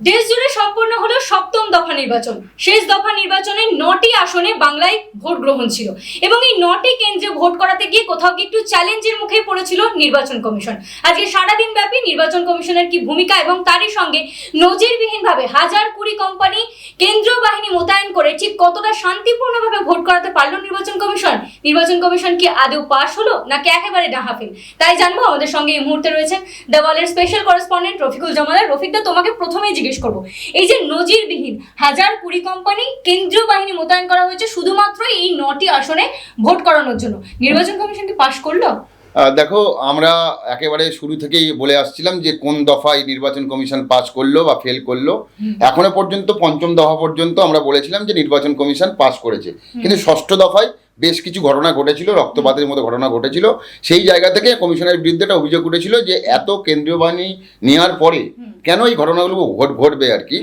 দেশ জুড়ে সম্পন্ন হলো সপ্তম দফা নির্বাচন। শেষ দফা নির্বাচনে নটি আসনে বাংলায় ভোট গ্রহণ ছিল এবং এই নটি কেন্দ্রে ভোট করাতে গিয়ে কোথাও কি একটু চ্যালেঞ্জের মুখে পড়েছিল নির্বাচন কমিশন। আজকে সারাদিন ব্যাপী নির্বাচন কমিশনের কি ভূমিকা এবং তারই সঙ্গে নজিরবিহীনভাবে হাজার কুড়ি কোম্পানি কেন্দ্রীয় বাহিনী মোতায়েন করে ঠিক কতটা শান্তিপূর্ণভাবে ভোট করাতে পারল নির্বাচন কমিশন? নির্বাচন কমিশন কি আদৌ পাশ হলো নাকি একেবারে ডাহাফিল তাই জানব, আমাদের সঙ্গে এই মুহূর্তে রয়েছেন দেওয়ালের স্পেশাল করেসপন্ডেন্ট রফিকুল জমাদার রফিকদা তোমাকে প্রথমেই জিজ্ঞেস করব। এই যে নজিরবিহীন হাজার কুড়ি কোম্পানি কেন্দ্রীয় বাহিনী মোতায়েন করা হয়েছে শুধুমাত্র এই নটি আসনে ভোট করানোর জন্য। নির্বাচন কমিশন কি পাশ করল? দেখো আমরা একেবারে শুরু থেকেই বলে আসছিলাম যে কোন দফায় নির্বাচন কমিশন পাস করল বা ফেল করল। এখনও পর্যন্ত পঞ্চম দফা পর্যন্ত আমরা বলেছিলাম যে নির্বাচন কমিশন পাস করেছে। কিন্তু ষষ্ঠ দফায় বেশ কিছু ঘটনা ঘটেছিল রক্তপাতের মতো ঘটনা ঘটেছিল। সেই জায়গা থেকে কমিশনের বিরুদ্ধে একটা অভিযোগ উঠেছিল যে এত কেন্দ্রীয় বাহিনী নেওয়ার পরে কেন এই ঘটনাগুলো ঘট ঘটবে আর কি?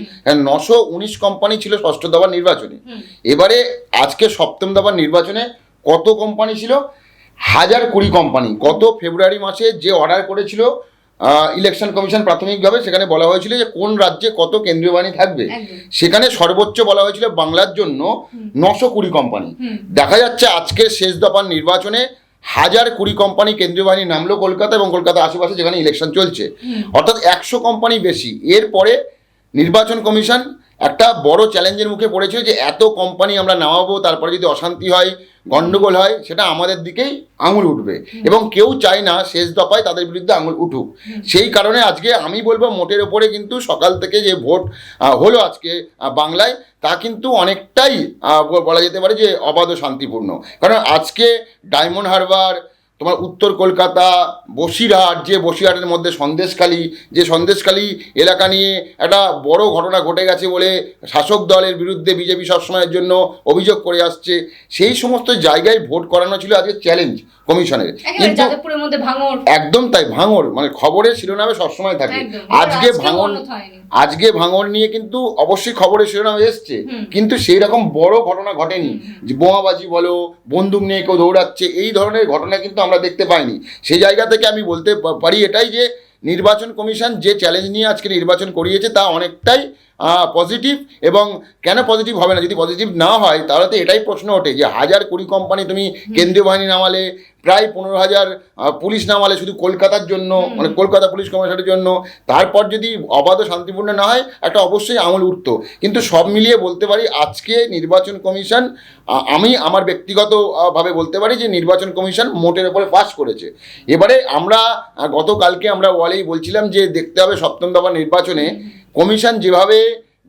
নশো উনিশ কোম্পানি ছিল ষষ্ঠ দফার নির্বাচনে। এবারে আজকে সপ্তম দফার নির্বাচনে কত কোম্পানি ছিল? হাজার কুড়ি কোম্পানি গত ফেব্রুয়ারি মাসে যে অর্ডার করেছিল ইলেকশন কমিশন প্রাথমিকভাবে সেখানে বলা হয়েছিল যে কোন রাজ্যে কত কেন্দ্রীয় বাহিনী থাকবে। সেখানে সর্বোচ্চ বলা হয়েছিল বাংলার জন্য নশো কুড়ি কোম্পানি দেখা যাচ্ছে আজকে শেষ দফার নির্বাচনে হাজার কুড়ি কোম্পানি কেন্দ্রীয় বাহিনী নামলো কলকাতা এবং কলকাতা আশেপাশে যেখানে ইলেকশন চলছে। অর্থাৎ একশো কোম্পানি বেশি। এরপরে নির্বাচন কমিশন একটা বড় চ্যালেঞ্জের মুখে পড়েছে যে এত কোম্পানি আমরা নামাবো তারপরে যদি অশান্তি হয় গন্ডগোল হয় সেটা আমাদের দিকেই আঙুল উঠবে। এবং কেউ চায় না শেষ দফায় তাদের বিরুদ্ধে আঙুল উঠুক। সেই কারণে আজকে আমি বলব মোটের ওপরে কিন্তু সকাল থেকে যে ভোট হলো আজকে বাংলায় তা কিন্তু অনেকটাই বলা যেতে পারে যে অবাধ ও শান্তিপূর্ণ। কারণ আজকে ডায়মন্ড হারবার তোমার উত্তর কলকাতা, বসিরহাট, যে বসিরহাটের মধ্যে সন্দেশখালী, যে সন্দেশখালী এলাকা নিয়ে একটা বড় ঘটনা ঘটে গেছে বলে শাসক দলের বিরুদ্ধে বিজেপি সবসময়ের জন্য অভিযোগ করে আসছে। সেই সমস্ত জায়গায় ভোট করানো ছিল আজকে চ্যালেঞ্জ কমিশনের। কিন্তু একদম তাই ভাঙর মানে খবরের শিরোনামে সবসময় থাকে। আজকে ভাঙন আজকে ভাঙন নিয়ে কিন্তু অবশ্যই খবরের শিরোনামে এসছে। কিন্তু সেই রকম বড় ঘটনা ঘটেনি। যে বোমাবাজি বলো বন্দুক নিয়ে কেউ দৌড়াচ্ছে এই ধরনের ঘটনা কিন্তু আমরা দেখতে পাইনি। সেই জায়গা থেকে আমি বলতে পারি এটাই যে নির্বাচন কমিশন যে চ্যালেঞ্জ নিয়ে আজকে নির্বাচন করিয়েছে তা অনেকটাই পজিটিভ এবং কেন পজিটিভ হবে না? যদি পজিটিভ না হয় তাহলে তো এটাই প্রশ্ন ওঠে যে হাজার কুড়ি কোম্পানি তুমি কেন্দ্রীয় বাহিনী নামালে প্রায় পনেরো হাজার পুলিশ নামালে শুধু কলকাতার জন্য মানে কলকাতা পুলিশ কমিশনের জন্য। তারপর যদি অবাধ শান্তিপূর্ণ না হয় একটা অবশ্যই আমল উঠতো। কিন্তু সব মিলিয়ে বলতে পারি আজকে নির্বাচন কমিশন আমি আমার ব্যক্তিগতভাবে বলতে পারি যে নির্বাচন কমিশন মোটের উপরে পাস করেছে। এবারে আমরা গতকালকে আমরা ওয়ালেই বলছিলাম যে দেখতে হবে সপ্তম দফা নির্বাচনে কমিশন যেভাবে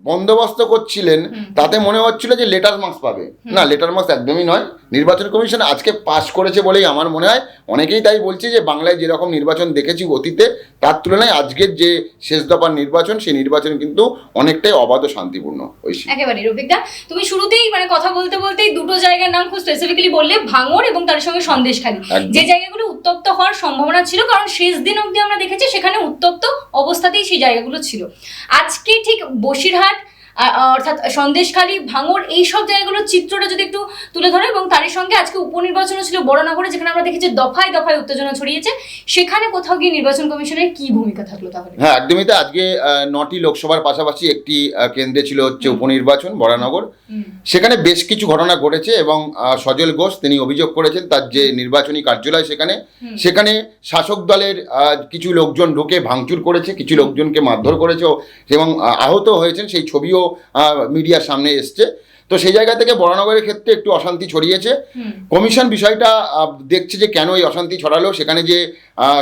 বন্দোবস্ত করছিলেন তাতে মনে হচ্ছিল যে লেটার মার্কস পাবে। না লেটার মার্কস একদমই নয়। নির্বাচন কমিশন আজকে পাশ করেছে বলেই আমার মনে হয়। অনেকেই তাই বলছে যে বাংলায় যেরকম নির্বাচন দেখেছি অতীতে তার তুলনায় আজকের যে শেষ দফার নির্বাচন সেই নির্বাচন কিন্তু অনেকটাই অবাধ ও শান্তিপূর্ণ ঐশী একেবারে রফিকদা তুমি শুরুতেই মানে কথা বলতে বলতেই দুটো জায়গার নাম খুব স্পেসিফিক্যালি বললে ভাঙড় এবং তার সঙ্গে সন্দেশখালী। যে জায়গাগুলো উত্তপ্ত হওয়ার সম্ভাবনা ছিল কারণ শেষ দিন অবধি আমরা দেখেছি সেখানে উত্তপ্ত অবস্থাতেই সেই জায়গাগুলো ছিল। আজকে ঠিক বসিরহাট অর্থাৎ সন্দেশখালী ভাঙর এই সব জায়গাগুলোর চিত্রটা যদি একটু তুলে ধরো এবং তারই সঙ্গে আজকে উপনির্বাচনও ছিল বড়নগরে যেখানে আমরা দেখেছি দফায় দফায় উত্তেজনা ছড়িয়েছে। সেখানে কোথাও গিয়ে নির্বাচন কমিশনের কি ভূমিকা থাকল তাহলে? হ্যাঁ একদমই তো আজকে নটি লোকসভার পাশাপাশি একটি কেন্দ্রে ছিল হচ্ছে উপনির্বাচন বরানগর সেখানে বেশ কিছু ঘটনা ঘটেছে এবং সজল ঘোষ তিনি অভিযোগ করেছেন তার যে নির্বাচনী কার্যালয় সেখানে সেখানে শাসক দলের কিছু লোকজন ঢুকে ভাঙচুর করেছে কিছু লোকজনকে মারধর করেছে এবং আহত হয়েছেন। সেই ছবিও মিডিয়ার সামনে এসছে। তো সেই জায়গা থেকে বরানগরের ক্ষেত্রে একটু অশান্তি ছড়িয়েছে। কমিশন বিষয়টা দেখছে যে কেন এই অশান্তি ছড়ালো সেখানে যে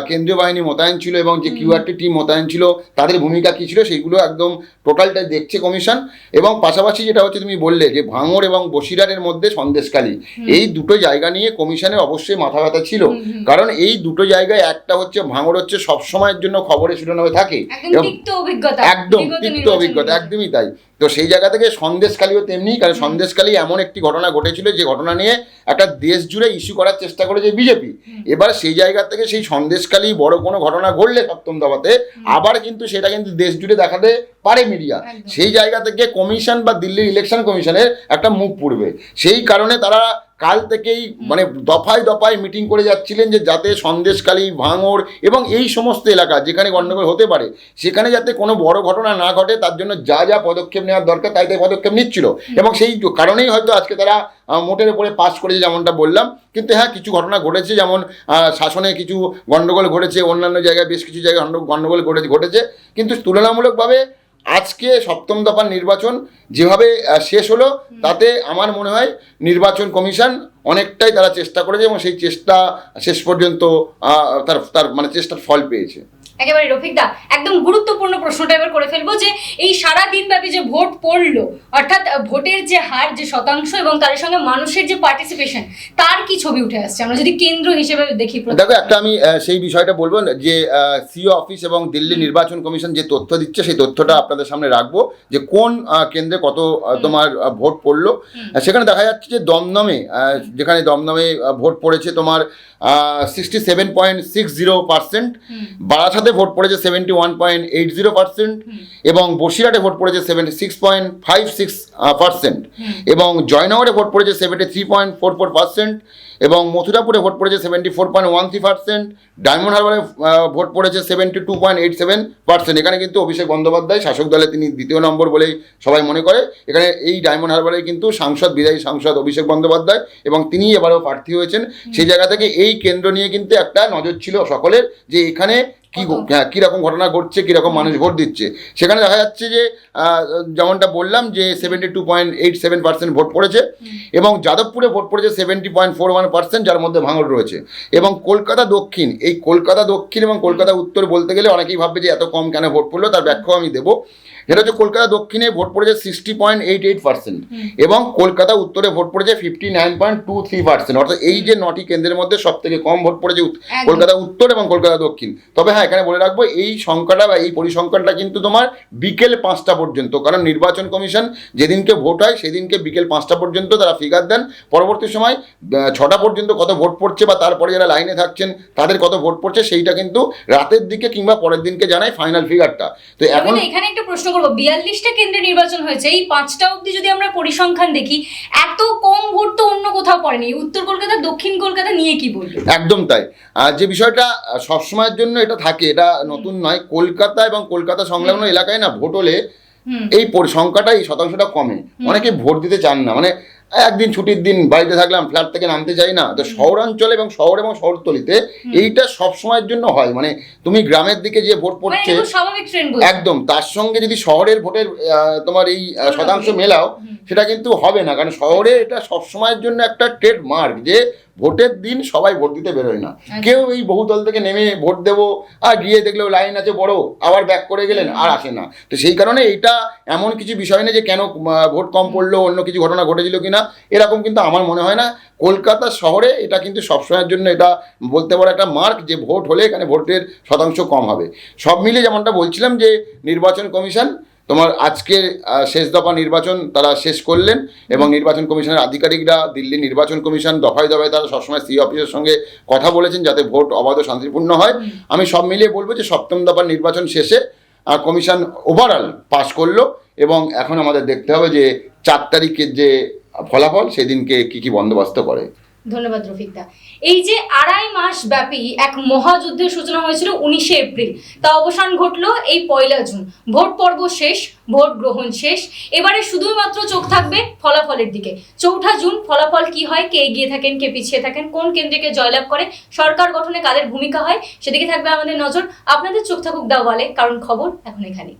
কেন্দ্রীয় বাহিনী মোতায়েন ছিল এবং যে কিউআরটি টিম মোতায়েন ছিল তাদের ভূমিকা কী ছিল সেইগুলো একদম টোটালটাই দেখছে কমিশন। এবং পাশাপাশি যেটা হচ্ছে তুমি বললে যে ভাঙড় এবং বসিরারের মধ্যে সন্দেশখালী এই দুটো জায়গা নিয়ে কমিশনের অবশ্যই মাথা ব্যথা ছিল। কারণ এই দুটো জায়গায় একটা হচ্ছে ভাঙড় হচ্ছে সবসময়ের জন্য খবরে শিরোনামে থাকে। একদম এবং তিক্ত অভিজ্ঞতা। একদম তিক্ত অভিজ্ঞতা একদমই তাই। তো সেই জায়গা থেকে সন্দেশকালীও তেমনি কারণ সন্দেশকালী এমন একটি ঘটনা ঘটেছিল যে ঘটনা নিয়ে একটা দেশ জুড়ে ইস্যু করার চেষ্টা করেছে বিজেপি। এবার সেই জায়গা থেকে সেই সন্দেশকালেই বড় কোনো ঘটনা ঘটলে সপ্তম দফাতে আবার কিন্তু সেটা কিন্তু দেশ জুড়ে দেখাতে পারে মিডিয়া। সেই জায়গা থেকে কমিশন বা দিল্লির ইলেকশন কমিশনের একটা মুখ পড়বে। সেই কারণে তারা কাল থেকেই মানে দফায় দফায় মিটিং করে যাচ্ছিলেন যে যাতে সন্দেশকালী ভাঙড় এবং এই সমস্ত এলাকা যেখানে গণ্ডগোল হতে পারে সেখানে যাতে কোনো বড় ঘটনা না ঘটে তার জন্য যা যা পদক্ষেপ নেওয়ার দরকার তাই তাই পদক্ষেপ নিচ্ছিল। এবং সেই কারণেই হয়তো আজকে তারা মোটের উপরে পাস করেছে যেমনটা বললাম। কিন্তু হ্যাঁ কিছু ঘটনা ঘটেছে যেমন শাসনে কিছু গণ্ডগোল ঘটেছে অন্যান্য জায়গায় বেশ কিছু জায়গায় গণ্ড- গণ্ডগোল ঘটেছে ঘটেছে। কিন্তু তুলনামূলকভাবে আজকে সপ্তম দফার নির্বাচন যেভাবে শেষ হলো তাতে আমার মনে হয় নির্বাচন কমিশন অনেকটাই তারা চেষ্টা করেছে এবং সেই চেষ্টা শেষ পর্যন্ত তার তার মানে চেষ্টার ফল পেয়েছে। একেবারে রফিক দা একদম গুরুত্বপূর্ণ প্রশ্নটা এবার করে ফেলব যে এই সারা দিন ব্যাপী যে ভোট পড়ল অর্থাৎ ভোটের যে হার যে শতাংশ এবং তার সঙ্গে মানুষের যে পার্টিসিপেশন তার কি ছবি উঠে আসছে? আমরা যদি কেন্দ্র হিসেবে দেখি দেখো একটা আমি সেই বিষয়টা বলব যে সিও অফিস এবং দিল্লি নির্বাচন কমিশন যে তথ্য দিচ্ছে সেই তথ্যটা আপনাদের সামনে রাখব যে কোন কেন্দ্রে কত তোমার ভোট পড়ল। সেখানে দেখা যাচ্ছে যে দমদমে যেখানে দমদমে ভোট পড়েছে তোমার sixty seven point six zero percent হুম। বারাসাতে ভোট পড়েছে seventy one point eight zero percent এবং বসিরহাটে ভোট পড়েছে seventy six point five six percent এবং জয়নগরে ভোট পড়েছে seventy three point four four percent এবং মথুরাপুরে ভোট পড়েছে seventy four point one three percent Diamond হারবারে ভোট পড়েছে seventy two point eight seven percent এখানে কিন্তু অভিষেক বন্দ্যোপাধ্যায় শাসক দলে তিনি দ্বিতীয় নম্বর বলেই সবাই মনে করে। এখানে এই ডায়মন্ড হারবারে কিন্তু সাংসদ বিদায়ী সাংসদ অভিষেক বন্দ্যোপাধ্যায় এবং তিনি এবারও প্রার্থী হয়েছেন। সেই জায়গা থেকে এই কেন্দ্র নিয়ে কিন্তু একটা নজর ছিল সকলের যে এখানে কি হ্যাঁ কীরকম ঘটনা ঘটছে কীরকম মানুষ ভোট দিচ্ছে। সেখানে দেখা যাচ্ছে যে যেমনটা বললাম যে seventy two point eight seven percent vote পড়েছে এবং যাদবপুরে ভোট পড়েছে seventy point four one percent যার মধ্যে ভাঙড় রয়েছে। এবং কলকাতা দক্ষিণ এই কলকাতা দক্ষিণ এবং কলকাতা উত্তর বলতে গেলে অনেকেই ভাববে যে এত কম কেন ভোট পড়ল তার ব্যাখ্যাও আমি দেবো। এটা হচ্ছে কলকাতা দক্ষিণে ভোট পড়েছে sixty point eight eight percent এবং কলকাতা উত্তরে ভোট পড়েছে fifty nine point two three percent অর্থাৎ এই যে নটি কেন্দ্রের মধ্যে সব থেকে কম ভোট পড়েছে কলকাতা উত্তর এবং কলকাতা দক্ষিণ। তবে হ্যাঁ এখানে বলে রাখব এই সংখ্যাটা বা এই পরিসংখ্যানটা কিন্তু তোমার বিকেল পাঁচটা পর্যন্ত কারণ নির্বাচন কমিশন যেদিনকে ভোট হয় সেদিনকে বিকেল পাঁচটা পর্যন্ত তারা ফিগার দেন। পরবর্তী সময় ছটা পর্যন্ত কত ভোট পড়ছে বা তারপরে যারা লাইনে থাকছেন তাদের কত ভোট পড়ছে সেইটা কিন্তু রাতের দিকে কিংবা পরের দিনকে জানায় ফাইনাল ফিগারটা তো এখন এখানে একটা প্রশ্ন করব। বিয়াল্লিশটা কেন্দ্রে নির্বাচন হয়েছে। এই পাঁচটা অবধি যদি আমরা পরিসংখ্যান দেখি এত কম ভোট তো অন্য কোথাও পড়েনি। উত্তর কলকাতা দক্ষিণ কলকাতা নিয়ে কি বলব? একদম তাই। আর যে বিষয়টা সবসময়ের জন্য এটা থাকে এটা নতুন নয়। কলকাতা এবং কলকাতা সংলগ্ন এলাকায় না ভোট হলে এই পরিসংখ্যাটা এই শতাংশটা কমে। অনেকে ভোট দিতে চান না। মানে একদিন ছুটির দিন বাড়িতে থাকলাম ফ্ল্যাট থেকে নামতে চাই না। তো শহরাঞ্চলে এবং শহর এবং শহরতলিতে এইটা সব সময়ের জন্য হয়। মানে তুমি গ্রামের দিকে যে ভোট মানে পড়ছে একদম। তার সঙ্গে যদি শহরের ভোটের তোমার এই শতাংশ মেলাও সেটা কিন্তু হবে না। কারণ শহরে এটা সবসময়ের জন্য একটা ট্রেড মার্ক যে ভোটের দিন সবাই ভোট দিতে বেরোয় না। কেউ এই বহুদল থেকে নেমে ভোট দেবো আর গিয়ে দেখলেও লাইন আছে বড় আবার ব্যাক করে গেলেন আর আসে না। তো সেই কারণে এইটা এমন কিছু বিষয় না যে কেন ভোট কম পড়ল অন্য কিছু ঘটনা ঘটেছিল কিনা এরকম কিন্তু আমার মনে হয় না। কলকাতা শহরে এটা কিন্তু সবসময়ের জন্য এটা বলতে পারো একটা মার্ক যে ভোট হলে এখানে ভোটের শতাংশ কম হবে। সব মিলে যেমনটা বলছিলাম যে নির্বাচন কমিশন তোমার আজকে শেষ দফা নির্বাচন তারা শেষ করলেন এবং নির্বাচন কমিশনের আধিকারিকরা দিল্লি নির্বাচন কমিশন দফায় দফায় তারা সবসময় সি অফিসের সঙ্গে কথা বলেছেন যাতে ভোট অবাধ ও শান্তিপূর্ণ হয়। আমি সব মিলিয়ে বলব যে সপ্তম দফার নির্বাচন শেষে কমিশন ওভারঅল পাস করল এবং এখন আমাদের দেখতে হবে যে চার তারিখের যে ফলাফল সেদিনকে কি কি বন্দোবস্ত করে। ধন্যবাদ রফিকদা। এই যে আড়াই মাস ব্যাপী এক মহাযুদ্ধের সূচনা হয়েছিল উনিশে এপ্রিল। তা অবসান ঘটলো এই পয়লা জুন। ভোট পর্ব শেষ, ভোট গ্রহণ শেষ। এবারে শুধুমাত্র চোখ থাকবে ফলাফলের দিকে। চৌঠা জুন, ফলাফল কি হয়? কে এগিয়ে থাকেন? কে পিছিয়ে থাকেন? কোন কেন্দ্রকে জয়লাভ করে? সরকার গঠনে কাদের ভূমিকা হয়? সেদিকে থাকবে আমাদের নজর। আপনাদের চোখ থাকুক দাওয়ালে, কারণ খবর এখন এখানে